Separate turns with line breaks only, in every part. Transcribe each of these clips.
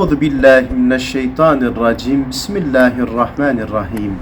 Euzu billahi mineşşeytanirracim. Bismillahirrahmanirrahim.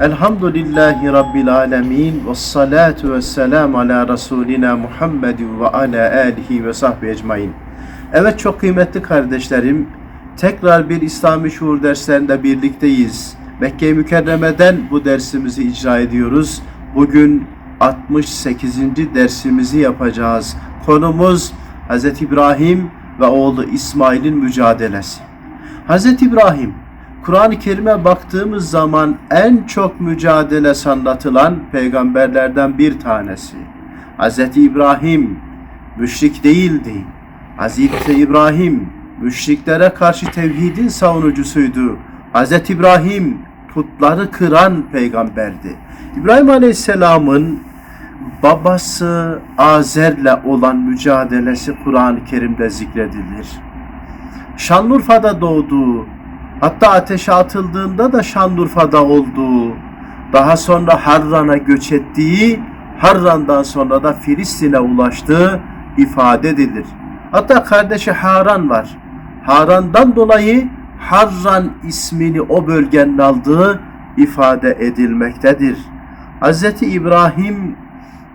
Elhamdülillahi rabbil alamin ve salatu vesselam ala rasulina Muhammedin ve ala alihi ve sahbihi ecmaîn. Evet çok kıymetli kardeşlerim, tekrar bir İslami şuur derslerinde birlikteyiz. Mekke-i Mükerreme'den bu dersimizi icra ediyoruz. Bugün 68. dersimizi yapacağız. Konumuz Hz. İbrahim ve oğlu İsmail'in mücadelesi. Hz. İbrahim, Kur'an-ı Kerim'e baktığımız zaman en çok mücadele anlatılan peygamberlerden bir tanesi. Hz. İbrahim müşrik değildi. Hz. İbrahim müşriklere karşı tevhidin savunucusuydu. Hz. İbrahim putları kıran peygamberdi. İbrahim Aleyhisselam'ın babası Azer'le olan mücadelesi Kur'an-ı Kerim'de zikredilir. Şanlıurfa'da doğdu. Hatta ateşe atıldığında da Şanlıurfa'da olduğu, daha sonra Harran'a göç ettiği, Harran'dan sonra da Filistin'e ulaştığı ifade edilir. Hatta kardeşi Haran var. Haran'dan dolayı Harran ismini o bölgenin aldığı ifade edilmektedir. Hz. İbrahim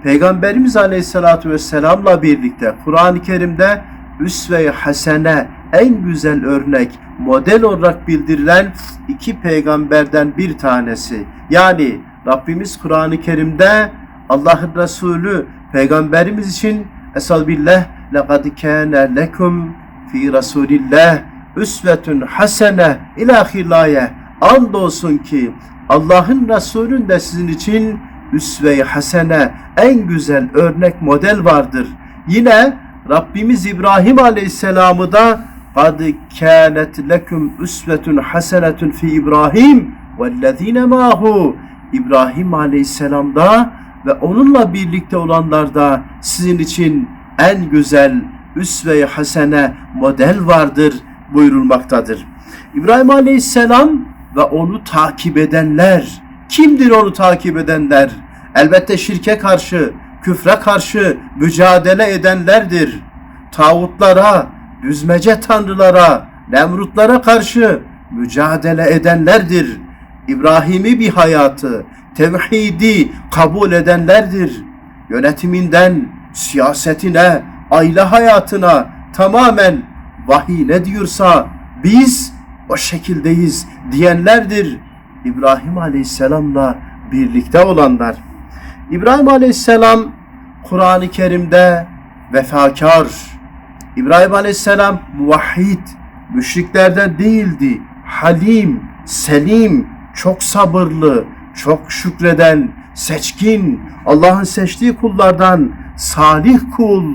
Peygamberimiz Aleyhisselatü Vesselam'la birlikte Kur'an-ı Kerim'de üsve-i hasene en güzel örnek, model olarak bildirilen iki peygamberden bir tanesi. Yani Rabbimiz Kur'an-ı Kerim'de Allah'ın Resulü peygamberimiz için esal billah لَقَدْ كَانَ لَكُمْ fi Resulillah üsvetün hasene ilahirlaye andolsun ki Allah'ın Resulü'nde sizin için üsve-i hasene en güzel örnek model vardır. Yine Rabbimiz İbrahim Aleyhisselam'ı da قَدْ كَانَتْ لَكُمْ üsvetün hasenetün fi İbrahim وَالَّذ۪ينَ مَاهُ İbrahim Aleyhisselam'da ve onunla birlikte olanlarda sizin için en güzel üsve-i hasene model vardır buyurulmaktadır. İbrahim Aleyhisselam ve onu takip edenler, kimdir onu takip edenler? Elbette şirke karşı, küfre karşı mücadele edenlerdir. Tağutlara, düzmece tanrılara, nemrutlara karşı mücadele edenlerdir. İbrahimi bir hayatı, tevhidi kabul edenlerdir. Yönetiminden, siyasetine, aile hayatına tamamen vahiy ne diyorsa biz o şekildeyiz diyenlerdir. İbrahim Aleyhisselam'la birlikte olanlar. İbrahim Aleyhisselam Kur'an-ı Kerim'de vefakar. İbrahim Aleyhisselam muvahhid, müşriklerden değildi. Halim, selim, çok sabırlı, çok şükreden, seçkin, Allah'ın seçtiği kullardan salih kul.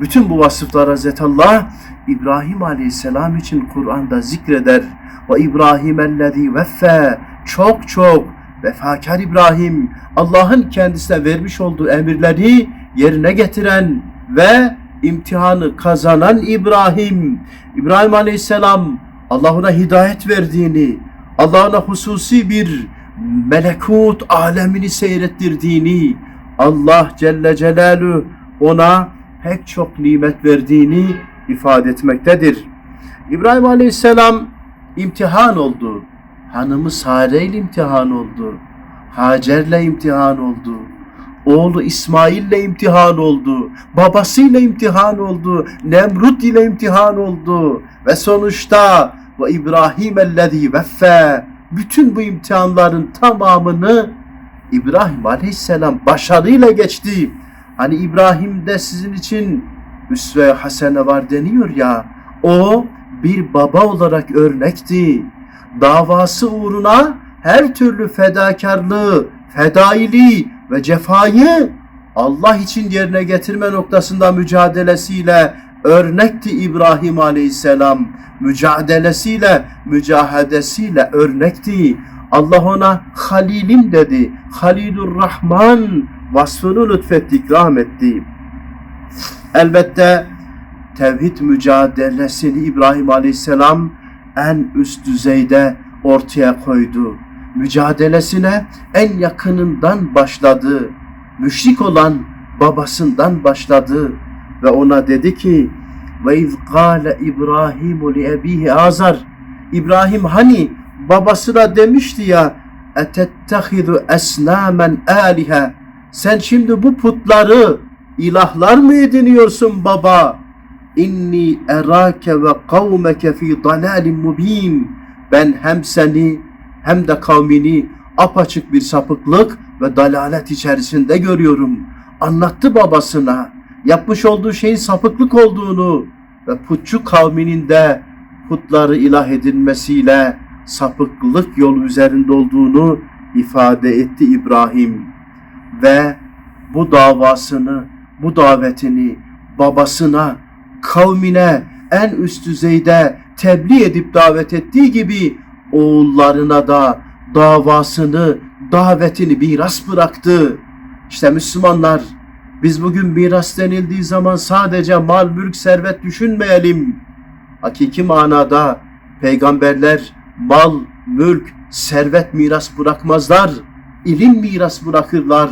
Bütün bu vasıflar Hazreti Allah İbrahim Aleyhisselam için Kur'an'da zikreder. Ve İbrahim ellezî veffe çok çok vefakar İbrahim Allah'ın kendisine vermiş olduğu emirleri yerine getiren ve imtihanı kazanan İbrahim. İbrahim Aleyhisselam Allah ona hidayet verdiğini, Allah ona hususi bir melekut alemini seyrettirdiğini, Allah Celle Celaluhu ona pek çok nimet verdiğini ifade etmektedir. İbrahim Aleyhisselam imtihan oldu. Hanımı Sare ile imtihan oldu. Hacer'le imtihan oldu. Oğlu İsmail ile imtihan oldu. Babasıyla imtihan oldu. Nemrut ile imtihan oldu. Ve sonuçta ve İbrahim ellezî veffe bütün bu imtihanların tamamını İbrahim Aleyhisselam başarıyla geçti. Hani İbrahim'de sizin için üsve hasene var deniyor ya. O bir baba olarak örnekti. Davası uğruna her türlü fedakarlığı, fedailiği ve cefayı Allah için yerine getirme noktasında mücadelesiyle örnekti İbrahim Aleyhisselam. Mücadelesiyle, mücahedesiyle örnekti. Allah ona Halilim dedi. Halilur Rahman vasfını lütfetti, ikram etti. Elbette tevhid mücadelesini İbrahim Aleyhisselam en üst düzeyde ortaya koydu. Mücadelesine en yakınından başladı. Müşrik olan babasından başladı ve ona dedi ki Ve iz kâle İbrahimu li ebihi Azar. İbrahim hani babasına demişti ya etettehidu esnamen alihe. Sen şimdi bu putları ilahlar mı ediniyorsun baba? İnni erake ve kavmeke fi dalalin mubin. Ben hem seni hem de kavmini apaçık bir sapıklık ve dalalet içerisinde görüyorum. Anlattı babasına yapmış olduğu şeyin sapıklık olduğunu ve putçu kavminin de putları ilah edilmesiyle sapıklık yolu üzerinde olduğunu ifade etti İbrahim ve bu davasını, bu davetini babasına, kavmine en üst düzeyde tebliğ edip davet ettiği gibi oğullarına da davasını, davetini miras bıraktı. İşte Müslümanlar biz bugün miras denildiği zaman sadece mal, mülk, servet düşünmeyelim. Hakiki manada peygamberler mal, mülk, servet miras bırakmazlar. İlim miras bırakırlar.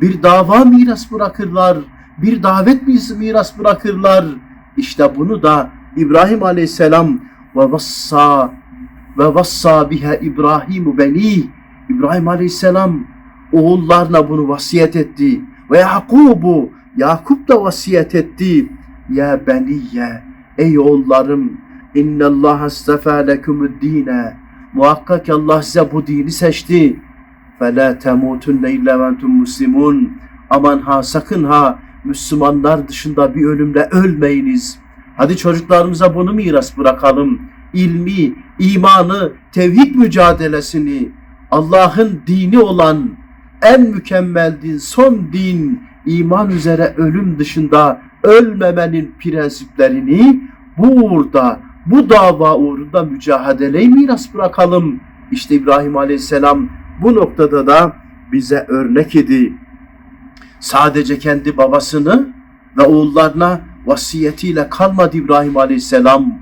Bir dava miras bırakırlar bir davet miras bırakırlar. İşte bunu da İbrahim Aleyhisselam ve vassa ve vassa biha İbrahimu beni İbrahim Aleyhisselam oğullarına bunu vasiyet etti. Ve Yakubu Yakup da vasiyet etti. Ya beniye ey oğullarım innallaha istefa lekumü'd-dine muhakkak Allah size bu dini seçti. Fela temutunne illa ve entum muslimun. Aman ha sakın ha Müslümanlar dışında bir ölümle ölmeyiniz. Hadi çocuklarımıza bunu miras bırakalım. İlmi, imanı, tevhid mücadelesini, Allah'ın dini olan en mükemmel din, son din, iman üzere ölüm dışında ölmemenin prensiplerini bu uğurda, bu dava uğrunda mücadeleyi miras bırakalım. İşte İbrahim Aleyhisselam bu noktada da bize örnek idi. Sadece kendi babasını ve oğullarına vasiyetiyle kalmadı İbrahim Aleyhisselam.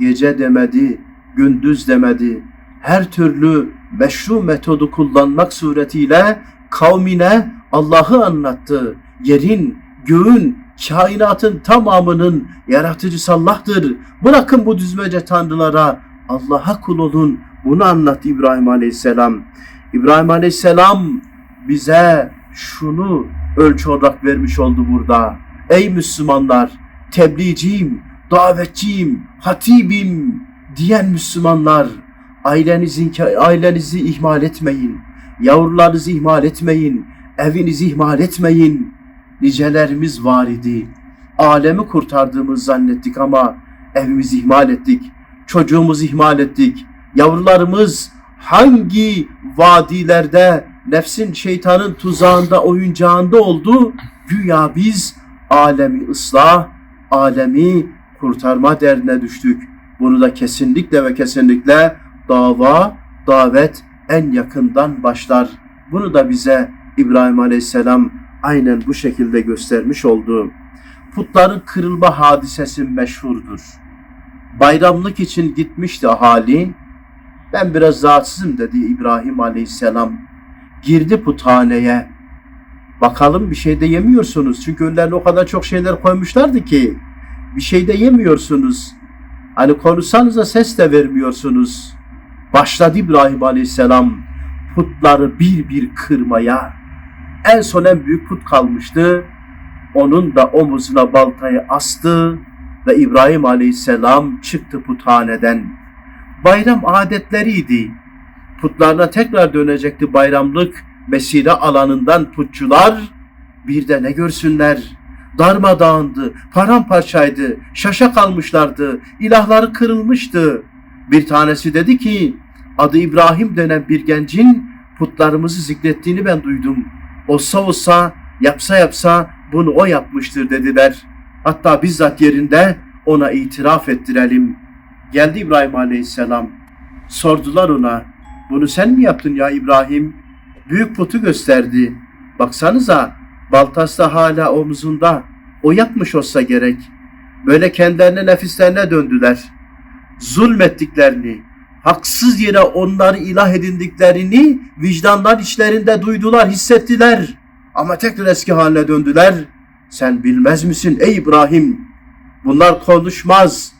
Gece demedi, gündüz demedi. Her türlü meşru metodu kullanmak suretiyle kavmine Allah'ı anlattı. Yerin, göğün, kainatın tamamının yaratıcısı Allah'tır. Bırakın bu düzmece tanrılara Allah'a kul olun. Bunu anlattı İbrahim Aleyhisselam. İbrahim Aleyhisselam bize şunu ölçü olarak vermiş oldu burada. Ey Müslümanlar, tebliğciyim, davetçiyim, hatibim diyen Müslümanlar, ailenizin ailenizi ihmal etmeyin. Yavrularınızı ihmal etmeyin. Evinizi ihmal etmeyin. Nicelerimiz var idi. Alemi kurtardığımız zannettik ama evimizi ihmal ettik. Çocuğumuzu ihmal ettik. Yavrularımız hangi vadilerde nefsin şeytanın tuzağında oyuncağında oldu? Güya biz alemi ıslah, alemi kurtarma derdine düştük. Bunu da kesinlikle ve kesinlikle dava, davet en yakından başlar. Bunu da bize İbrahim Aleyhisselam aynen bu şekilde göstermiş oldu. Putların kırılma hadisesi meşhurdur. Bayramlık için gitmişti ahali. Ben biraz rahatsızım dedi İbrahim Aleyhisselam. Girdi puthaneye. Bakalım bir şey de yemiyorsunuz. Çünkü önlerine o kadar çok şeyler koymuşlardı ki. Bir şey de yemiyorsunuz. Hani konuşsanız da ses de vermiyorsunuz. Başladı İbrahim Aleyhisselam putları bir bir kırmaya. En son en büyük put kalmıştı. Onun da omuzuna baltayı astı ve İbrahim Aleyhisselam çıktı puthaneden. Bayram adetleriydi. Putlarına tekrar dönecekti bayramlık mesire alanından putçular. Bir de ne görsünler? Darmadağındı, paramparçaydı, şaşa kalmışlardı, ilahları kırılmıştı. Bir tanesi dedi ki, adı İbrahim denen bir gencin putlarımızı zikrettiğini ben duydum. Olsa olsa, yapsa yapsa bunu o yapmıştır dediler. Hatta bizzat yerinde ona itiraf ettirelim. Geldi İbrahim Aleyhisselam. Sordular ona, bunu sen mi yaptın ya İbrahim? Büyük putu gösterdi. Baksanıza, baltası da hala omzunda. O yapmış olsa gerek. Böyle kendilerine nefislerine döndüler. Zulmettiklerini, haksız yere onları ilah edindiklerini vicdanlar içlerinde duydular, hissettiler. Ama tekrar eski haline döndüler. Sen bilmez misin ey İbrahim? Bunlar konuşmaz.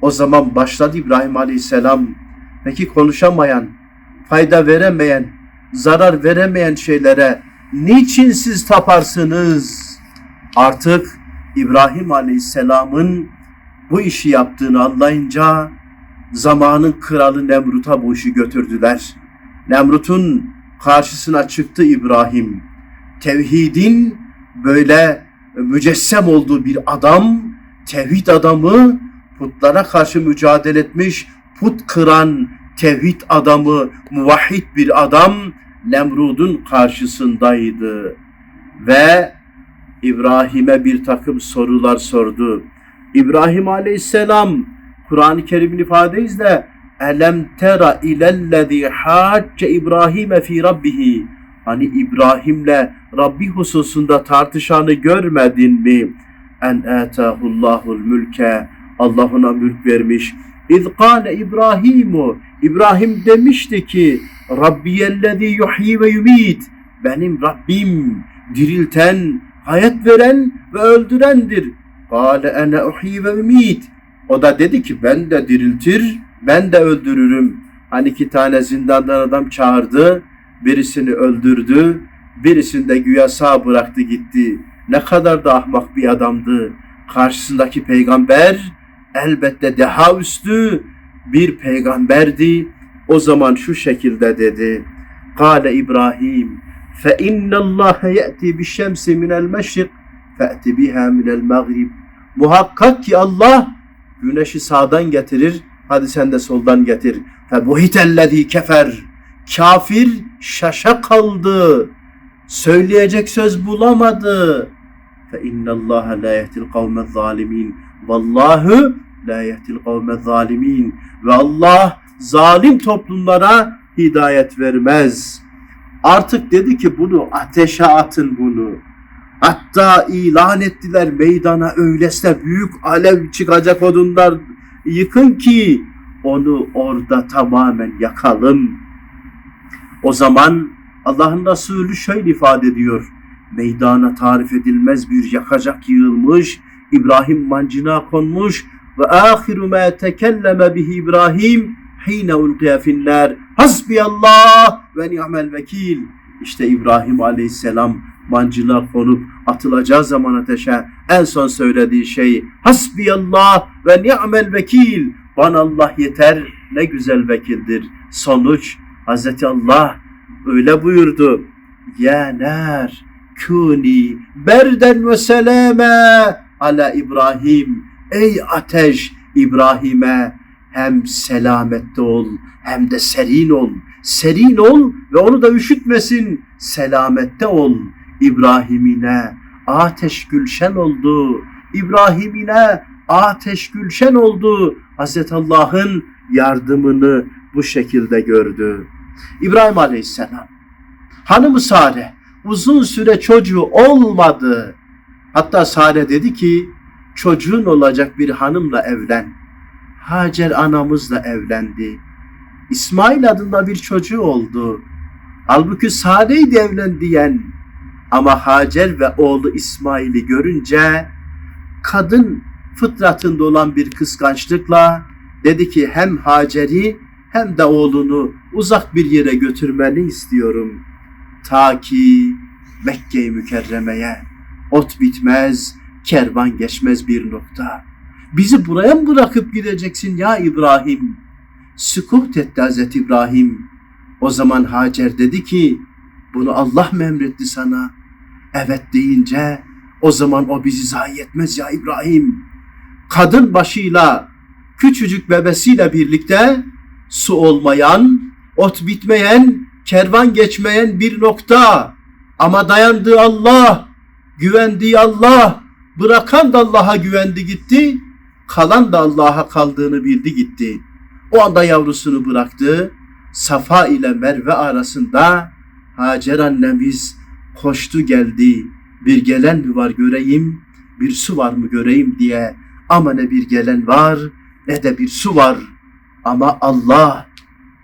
O zaman başladı İbrahim Aleyhisselam. Peki konuşamayan, fayda veremeyen, zarar veremeyen şeylere niçin siz taparsınız? Artık İbrahim Aleyhisselam'ın bu işi yaptığını anlayınca zamanın kralı Nemrut'a bu işi götürdüler. Nemrut'un karşısına çıktı İbrahim. Tevhidin böyle mücessem olduğu bir adam, tevhid adamı, putlara karşı mücadele etmiş, put kıran tevhid adamı, muvahhid bir adam Nemrud'un karşısındaydı. Ve İbrahim'e bir takım sorular sordu. İbrahim Aleyhisselam Kur'an-ı Kerim'in ifadesiyle Elem tera ilellezî hacce İbrahim'e fi rabbihi Hani İbrahim'le Rabbi hususunda tartışanı görmedin mi? En etahullahul mülke Allah ona mülk vermiş. İz kâle İbrahimu İbrahim demişti ki Rabbiyellezî yuhyi ve yumit Benim Rabbim dirilten, hayat veren ve öldürendir. Kâle ene uhyi ve. O da dedi ki ben de diriltir, ben de öldürürüm. Hani iki tane zindandan adam çağırdı, birisini öldürdü, birisini de güya sağ bıraktı gitti. Ne kadar da ahmak bir adamdı. Karşısındaki peygamber elbette deha üstü bir peygamberdi. O zaman şu şekilde dedi. Kale İbrahim fe innallâhe ye'ti bişşemsi minel meşrik fe'ti biha minel mağrib. Muhakkak ki Allah güneşi sağdan getirir, hadi sen de soldan getir. Fe buhitellezî kefer. Kafir şaşa kaldı. Söyleyecek söz bulamadı. Fe innallâhe la yehdil kavmez zalimin. Vallahu la yehdil kavmez zalimin. Ve Allah zalim toplumlara hidayet vermez. Artık dedi ki bunu ateşe atın bunu. Hatta ilan ettiler meydana öylesine büyük alev çıkacak odunlar yıkın ki onu orada tamamen yakalım. O zaman Allah'ın Resulü şöyle ifade ediyor. Meydana tarif edilmez bir yakacak yığılmış, İbrahim mancına konmuş ve ahiru ma tekelleme bihi İbrahim hine ulqiya finnar hasbiyallah ve ni'mel vekil. İşte İbrahim Aleyhisselam mancına konup atılacağı zaman ateşe en son söylediği şey hasbiyallah ve ni'mel vekil. Bana Allah yeter ne güzel vekildir. Sonuç Hazreti Allah öyle buyurdu. Ya nar kuni berden ve selame ala İbrahim. Ey ateş İbrahim'e hem selamette ol hem de serin ol. Serin ol ve onu da üşütmesin. Selamette ol. İbrahim'ine ateş gülşen oldu. İbrahim'ine ateş gülşen oldu. Hazreti Allah'ın yardımını bu şekilde gördü. İbrahim Aleyhisselam hanımı Sare uzun süre çocuğu olmadı. Hatta Sare dedi ki çocuğun olacak bir hanımla evlen. Hacer anamızla evlendi. İsmail adında bir çocuğu oldu. Halbuki Sare'ydi evlen diyen. Ama Hacer ve oğlu İsmail'i görünce kadın fıtratında olan bir kıskançlıkla dedi ki hem Hacer'i hem de oğlunu uzak bir yere götürmeni istiyorum. Ta ki Mekke-i Mükerreme'ye ot bitmez, kervan geçmez bir nokta. Bizi buraya mı bırakıp gideceksin ya İbrahim? Sükut etti Hazreti İbrahim. O zaman Hacer dedi ki, bunu Allah mı emretti sana? Evet deyince, o zaman o bizi zayi etmez ya İbrahim. Kadın başıyla, küçücük bebesiyle birlikte su olmayan, ot bitmeyen, kervan geçmeyen bir nokta. Ama dayandığı Allah, güvendiği Allah, bırakan da Allah'a güvendi gitti, kalan da Allah'a kaldığını bildi gitti. O anda yavrusunu bıraktı. Safa ile Merve arasında Hacer annemiz koştu geldi. Bir gelen mi var göreyim, bir su var mı göreyim diye. Ama ne bir gelen var ne de bir su var. Ama Allah,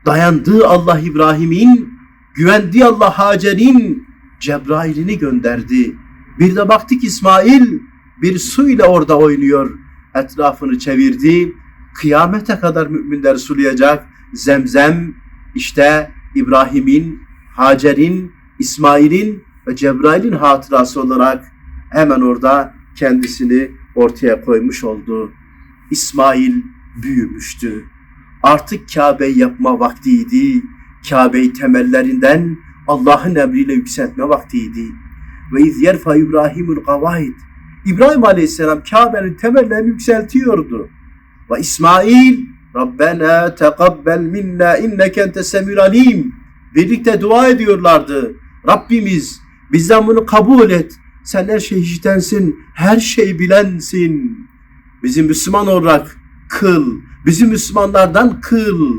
dayandığı Allah İbrahim'in, güvendiği Allah Hacer'in Cebrail'ini gönderdi. Bir de baktık İsmail bir su ile orada oynuyor. etrafını çevirdi. Kıyamete kadar müminleri sulayacak zemzem işte İbrahim'in, Hacer'in, İsmail'in ve Cebrail'in hatırası olarak hemen orada kendisini ortaya koymuş oldu. İsmail büyümüştü. Artık Kabe'yi yapma vaktiydi. Kabe'yi temellerinden Allah'ın emriyle yükseltme vaktiydi. Ve iz yerfa İbrahimul kavaid. İbrahim Aleyhisselam Kabe'nin temellerini yükseltiyordu. Ve İsmail Rabbena tekabbel minna inneke entes semîl alim. Birlikte dua ediyorlardı. Rabbimiz bizden bunu kabul et. Sen her şeyi işitensin, her şeyi bilensin. Bizi Müslüman olarak kıl, bizi Müslümanlardan kıl.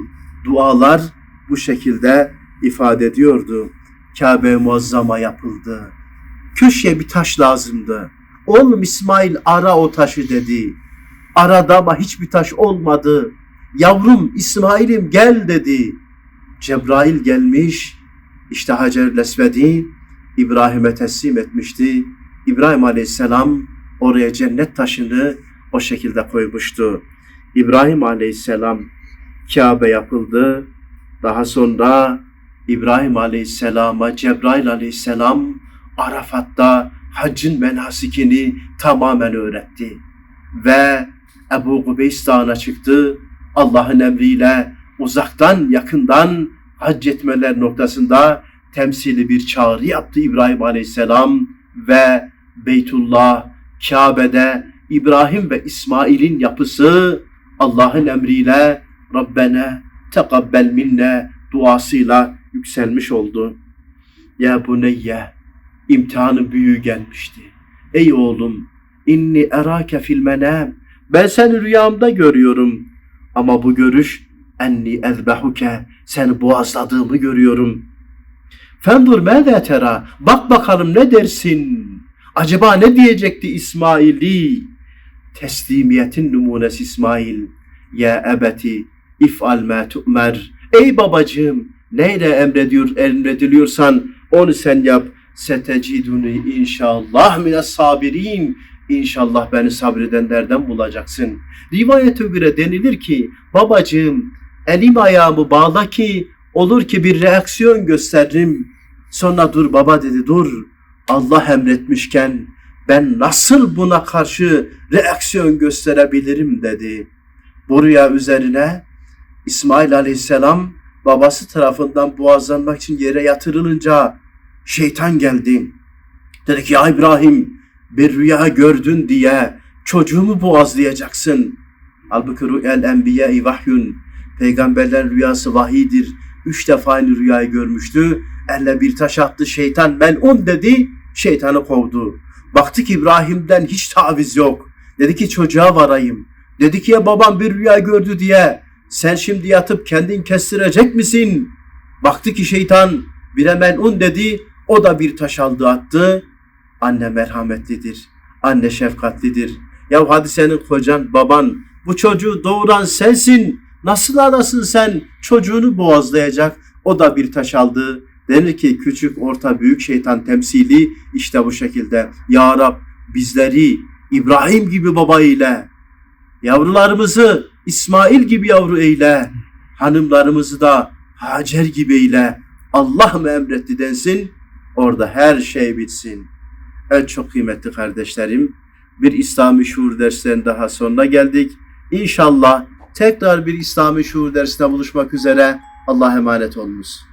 Dualar bu şekilde ifade ediyordu. Kabe muazzama yapıldı. Köşeye bir taş lazımdı. Oğlum İsmail ara o taşı dedi. Arada ama hiçbir taş olmadı. Yavrum İsmail'im gel dedi. Cebrail gelmiş. İşte Hacer Lesved'i İbrahim'e teslim etmişti. İbrahim Aleyhisselam oraya cennet taşını o şekilde koymuştu. İbrahim Aleyhisselam Kabe yapıldı. Daha sonra İbrahim Aleyhisselam'a Cebrail Aleyhisselam Arafat'ta haccın menasikini tamamen öğretti. Ve Ebu Kubeys Dağı'na çıktı. Allah'ın emriyle uzaktan yakından hac etmeler noktasında temsili bir çağrı yaptı İbrahim Aleyhisselam ve Beytullah, Kabe'de İbrahim ve İsmail'in yapısı Allah'ın emriyle Rabbena tekabbel minne duasıyla yükselmiş oldu. Ya buneyye imtihanın büyüğü gelmişti. Ey oğlum inni erake fil menam ben seni rüyamda görüyorum ama bu görüş enni ezbehuke seni boğazladığımı görüyorum. Fendur mâzâ tera bak bakalım ne dersin? Acaba ne diyecekti İsmail'i? Teslimiyetin numunesi İsmail. Ya ebeti if'al ma tu'mer. Ey babacığım neyle emrediyor, emrediliyorsan onu sen yap. Seteciduni inşallah mines sabirin. İnşallah beni sabredenlerden bulacaksın. Rivayete göre denilir ki babacığım elim ayağımı bağla ki olur ki bir reaksiyon gösteririm. Sonra dur baba dedi dur. Allah emretmişken ben nasıl buna karşı reaksiyon gösterebilirim dedi. Bu rüya üzerine İsmail aleyhisselam babası tarafından boğazlanmak için yere yatırılınca şeytan geldi. Dedi ki ya İbrahim bir rüya gördün diye çocuğumu boğazlayacaksın. Halbuki rü'el enbiya vahyun. Peygamberlerin rüyası vahidir. Üç defa aynı rüyayı görmüştü. Elle bir taş attı şeytan melun dedi. Şeytanı kovdu. Baktı ki İbrahim'den hiç taviz yok. Dedi ki çocuğa varayım. Dedi ki ya babam bir rüya gördü diye sen şimdi yatıp kendin kestirecek misin? Baktı ki şeytan bire melun dedi. O da bir taş aldı attı. Anne merhametlidir. Anne şefkatlidir. Ya hadi senin kocan, baban, bu çocuğu doğuran sensin. Nasıl arasın sen çocuğunu boğazlayacak? O da bir taş aldı. Denir ki küçük, orta, büyük şeytan temsili işte bu şekilde. Ya Rab bizleri İbrahim gibi baba ile, yavrularımızı İsmail gibi yavru eyle, hanımlarımızı da Hacer gibi eyle. Allah mı emretti densin, orada her şey bitsin. Evet çok kıymetli kardeşlerim, bir İslami şuur derslerinin daha sonuna geldik. İnşallah tekrar bir İslami şuur dersinde buluşmak üzere. Allah'a emanet olunuz.